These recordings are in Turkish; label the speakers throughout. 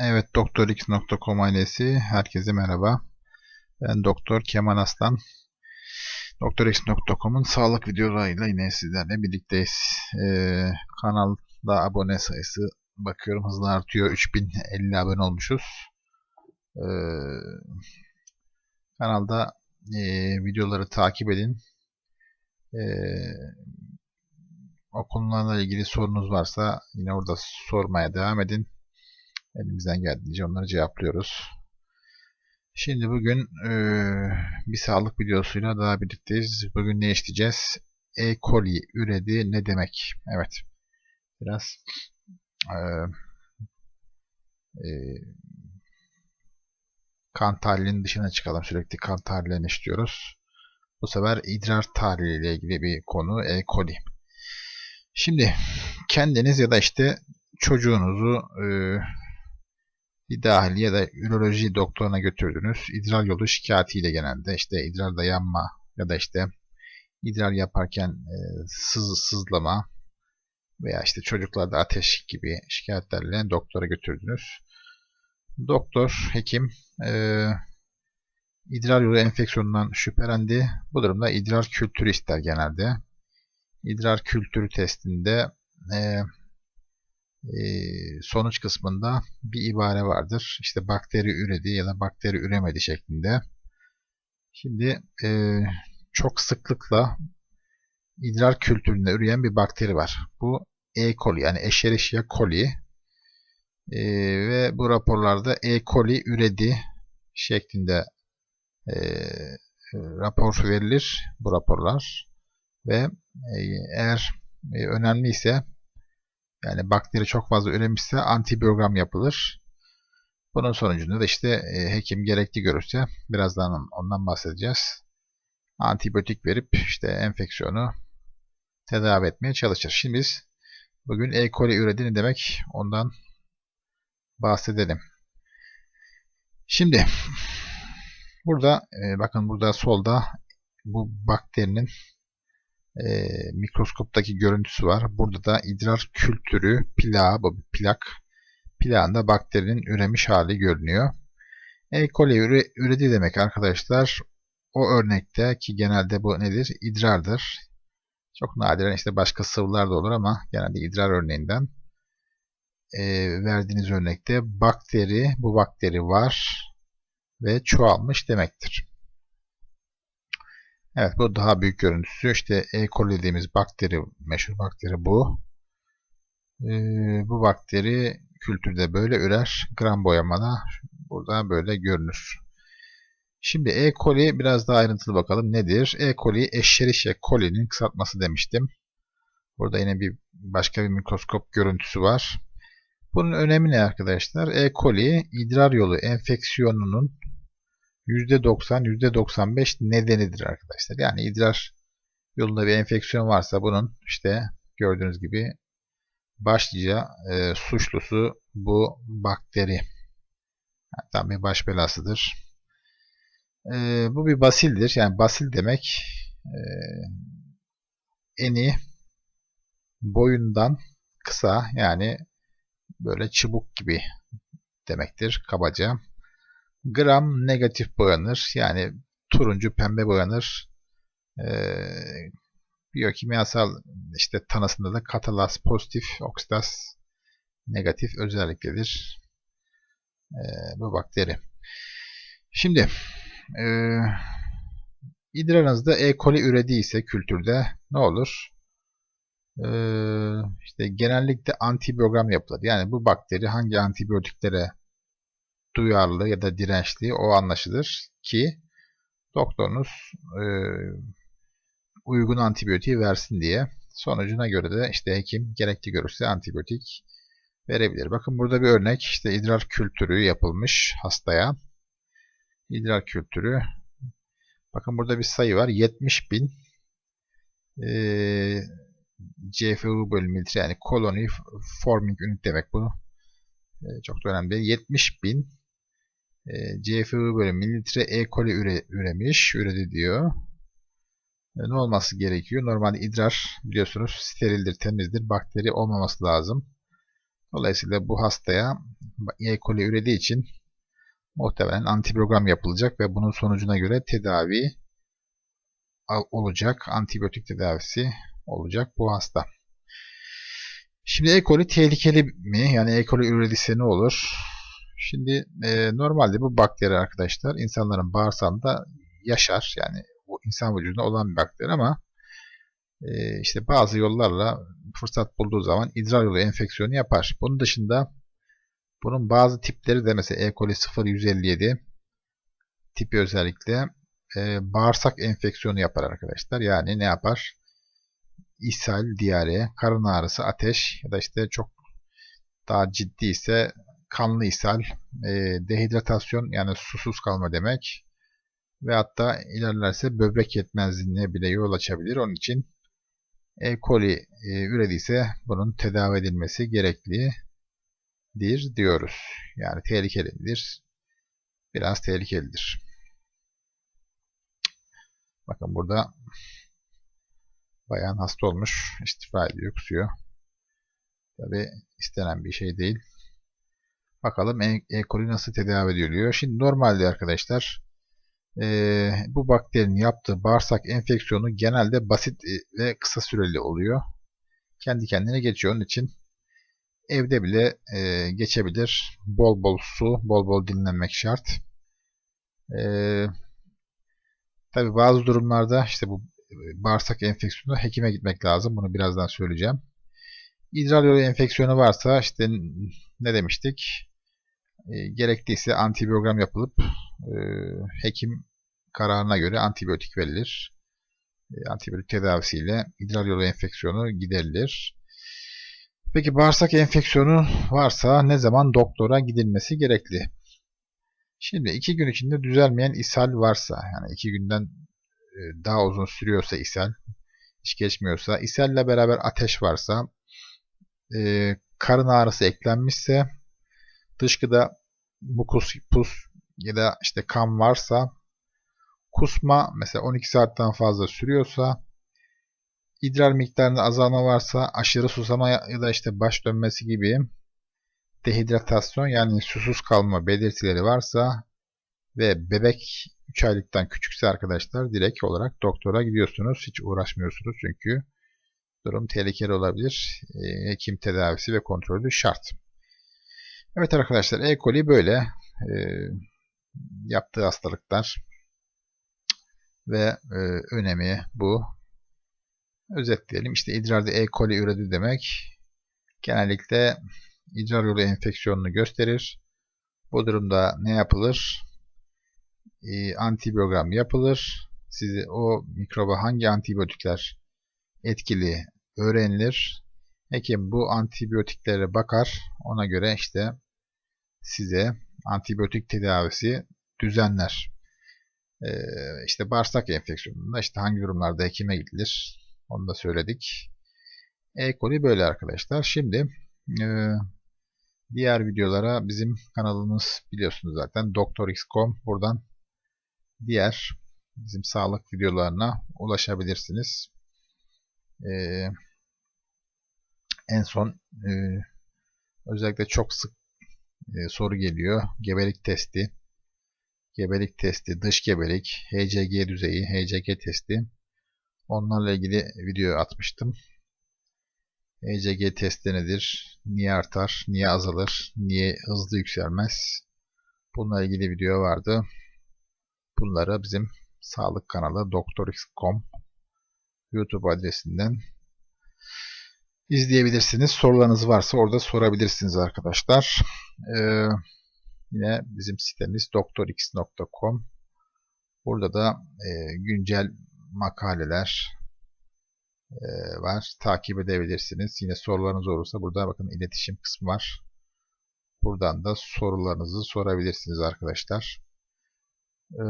Speaker 1: Evet, doktorx.com ailesi, herkese merhaba. Ben Doktor Kemal Aslan. doktorx.com'un sağlık videolarıyla yine sizlerle birlikteyiz. Ee, kanalda abone sayısı bakıyorum hızla artıyor. 3050 abone olmuşuz. Ee, kanalda e, videoları takip edin. Ee, o konularla ilgili sorunuz varsa yine orada sormaya devam edin. Elimizden geldiğince onları cevaplıyoruz. Şimdi bugün e, bir sağlık videosuyla daha birlikteyiz. Bugün ne işleyeceğiz? E. coli üredi ne demek? Evet. Biraz e, e, kan tahlilinin dışına çıkalım. Sürekli kan tahlillerini işliyoruz. Bu sefer idrar tahlili ile ilgili bir konu E. coli. Şimdi kendiniz ya da işte çocuğunuzu e, bir dahili ya da üroloji doktoruna götürdünüz. İdrar yolu şikayetiyle genelde işte idrarda yanma ya da işte idrar yaparken e, sız, sızlama veya işte çocuklarda ateş gibi şikayetlerle doktora götürdünüz. Doktor, hekim e, idrar yolu enfeksiyonundan şüphelendi. Bu durumda idrar kültürü ister genelde. İdrar kültürü testinde e, sonuç kısmında bir ibare vardır. İşte bakteri üredi ya da bakteri üremedi şeklinde. Şimdi çok sıklıkla idrar kültüründe üreyen bir bakteri var. Bu E. coli yani Escherichia coli e, ve bu raporlarda E. coli üredi şeklinde e, rapor verilir bu raporlar ve eğer e, önemliyse yani bakteri çok fazla üremişse antibiyogram yapılır. Bunun sonucunda da işte e, hekim gerekli görürse birazdan ondan bahsedeceğiz. Antibiyotik verip işte enfeksiyonu tedavi etmeye çalışır. Şimdi biz bugün E. coli üredi ne demek ondan bahsedelim. Şimdi burada e, bakın burada solda bu bakterinin e, mikroskoptaki görüntüsü var. Burada da idrar kültürü plağı, plak. Plağında bakterinin üremiş hali görünüyor. E. coli üre, üredi demek arkadaşlar. O örnekte ki genelde bu nedir? İdrardır. Çok nadiren işte başka sıvılar da olur ama genelde idrar örneğinden e, verdiğiniz örnekte bakteri, bu bakteri var ve çoğalmış demektir. Evet bu daha büyük görüntüsü. İşte E. coli dediğimiz bakteri, meşhur bakteri bu. Ee, bu bakteri kültürde böyle ürer. Gram boyamada burada böyle görünür. Şimdi E. coli biraz daha ayrıntılı bakalım. Nedir? E. coli Escherichia coli'nin kısaltması demiştim. Burada yine bir başka bir mikroskop görüntüsü var. Bunun önemi ne arkadaşlar? E. coli idrar yolu enfeksiyonunun %90, %95 nedenidir arkadaşlar. Yani idrar yolunda bir enfeksiyon varsa bunun işte gördüğünüz gibi başlıca e, suçlusu bu bakteri. Tam bir baş belasıdır. E, bu bir basildir. Yani basil demek e, eni boyundan kısa yani böyle çubuk gibi demektir kabaca gram negatif boyanır. Yani turuncu pembe boyanır. Ee, biyokimyasal işte tanısında da katalaz pozitif, oksidaz negatif özelliktedir. Ee, bu bakteri. Şimdi e, idrarınızda E. coli ürediyse kültürde ne olur? Ee, işte genellikle antibiyogram yapılır. Yani bu bakteri hangi antibiyotiklere duyarlı ya da dirençli o anlaşılır ki doktorunuz e, uygun antibiyotiği versin diye. Sonucuna göre de işte hekim gerekli görürse antibiyotik verebilir. Bakın burada bir örnek işte idrar kültürü yapılmış hastaya. İdrar kültürü. Bakın burada bir sayı var. 70 bin e, CFU bölü mililitre yani colony forming unit demek bu. E, çok da önemli değil. 70 bin e, CFU böyle mililitre E. coli üre, üremiş, üredi diyor. E, ne olması gerekiyor? Normalde idrar biliyorsunuz sterildir, temizdir. Bakteri olmaması lazım. Dolayısıyla bu hastaya E. coli ürediği için muhtemelen antibiyogram yapılacak ve bunun sonucuna göre tedavi olacak. Antibiyotik tedavisi olacak bu hasta. Şimdi E. coli tehlikeli mi? Yani E. coli ürediyse ne olur? Şimdi e, normalde bu bakteri arkadaşlar insanların bağırsağında yaşar. Yani bu insan vücudunda olan bir bakteri ama e, işte bazı yollarla fırsat bulduğu zaman idrar yolu enfeksiyonu yapar. Bunun dışında bunun bazı tipleri de mesela E. coli 0157 tipi özellikle e, bağırsak enfeksiyonu yapar arkadaşlar. Yani ne yapar? ishal, diyare, karın ağrısı, ateş ya da işte çok daha ciddi ise kanlı ishal, e, dehidratasyon yani susuz kalma demek ve hatta ilerlerse böbrek yetmezliğine bile yol açabilir. Onun için E. coli e, ürediyse bunun tedavi edilmesi gereklidir diyoruz. Yani tehlikelidir. Biraz tehlikelidir. Bakın burada bayan hasta olmuş. istifa ediyor, kusuyor. Tabi istenen bir şey değil. Bakalım E. coli nasıl tedavi ediliyor. Şimdi normalde arkadaşlar e, bu bakterinin yaptığı bağırsak enfeksiyonu genelde basit e, ve kısa süreli oluyor. Kendi kendine geçiyor. Onun için evde bile e, geçebilir. Bol bol su, bol bol dinlenmek şart. E, Tabi bazı durumlarda işte bu bağırsak enfeksiyonu hekime gitmek lazım. Bunu birazdan söyleyeceğim. İdrar yolu enfeksiyonu varsa işte ne demiştik? E, gerekliyse antibiyogram yapılıp e, hekim kararına göre antibiyotik verilir. E, antibiyotik tedavisiyle idrar yolu enfeksiyonu giderilir. Peki bağırsak enfeksiyonu varsa ne zaman doktora gidilmesi gerekli? Şimdi iki gün içinde düzelmeyen ishal varsa, yani iki günden e, daha uzun sürüyorsa ishal, hiç geçmiyorsa, ishalle beraber ateş varsa, e, karın ağrısı eklenmişse, dışkıda mukus, pus ya da işte kan varsa, kusma mesela 12 saatten fazla sürüyorsa, idrar miktarında azalma varsa, aşırı susama ya da işte baş dönmesi gibi dehidratasyon yani susuz kalma belirtileri varsa ve bebek 3 aylıktan küçükse arkadaşlar direkt olarak doktora gidiyorsunuz. Hiç uğraşmıyorsunuz çünkü durum tehlikeli olabilir. E, hekim tedavisi ve kontrolü şart. Evet arkadaşlar E. coli böyle e, yaptığı hastalıklar ve e, önemi bu. Özetleyelim. İşte idrarda E. coli üredi demek genellikle idrar yolu enfeksiyonunu gösterir. Bu durumda ne yapılır? E, antibiyogram yapılır. Size o mikroba hangi antibiyotikler etkili öğrenilir. Hekim bu antibiyotiklere bakar. Ona göre işte size antibiyotik tedavisi düzenler. Ee, işte bağırsak enfeksiyonunda işte hangi durumlarda hekime gidilir onu da söyledik. E. coli böyle arkadaşlar. Şimdi e, Diğer videolara bizim kanalımız biliyorsunuz zaten doktorx.com buradan diğer bizim sağlık videolarına ulaşabilirsiniz. Ee, en son e, özellikle çok sık e, soru geliyor. Gebelik testi, gebelik testi, dış gebelik, HCG düzeyi, HCG testi. Onlarla ilgili video atmıştım. ECG testi nedir? Niye artar? Niye azalır? Niye hızlı yükselmez? Bununla ilgili video vardı. Bunları bizim sağlık kanalı doktorx.com YouTube adresinden izleyebilirsiniz. Sorularınız varsa orada sorabilirsiniz arkadaşlar. Ee, yine bizim sitemiz doktorx.com Burada da e, güncel makaleler, e, var. Takip edebilirsiniz. Yine sorularınız olursa burada bakın iletişim kısmı var. Buradan da sorularınızı sorabilirsiniz arkadaşlar. Ee,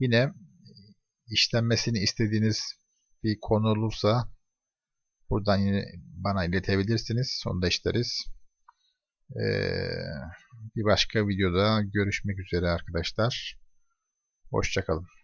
Speaker 1: yine işlenmesini istediğiniz bir konu olursa buradan yine bana iletebilirsiniz. Onu da işleriz. Ee, bir başka videoda görüşmek üzere arkadaşlar. Hoşçakalın.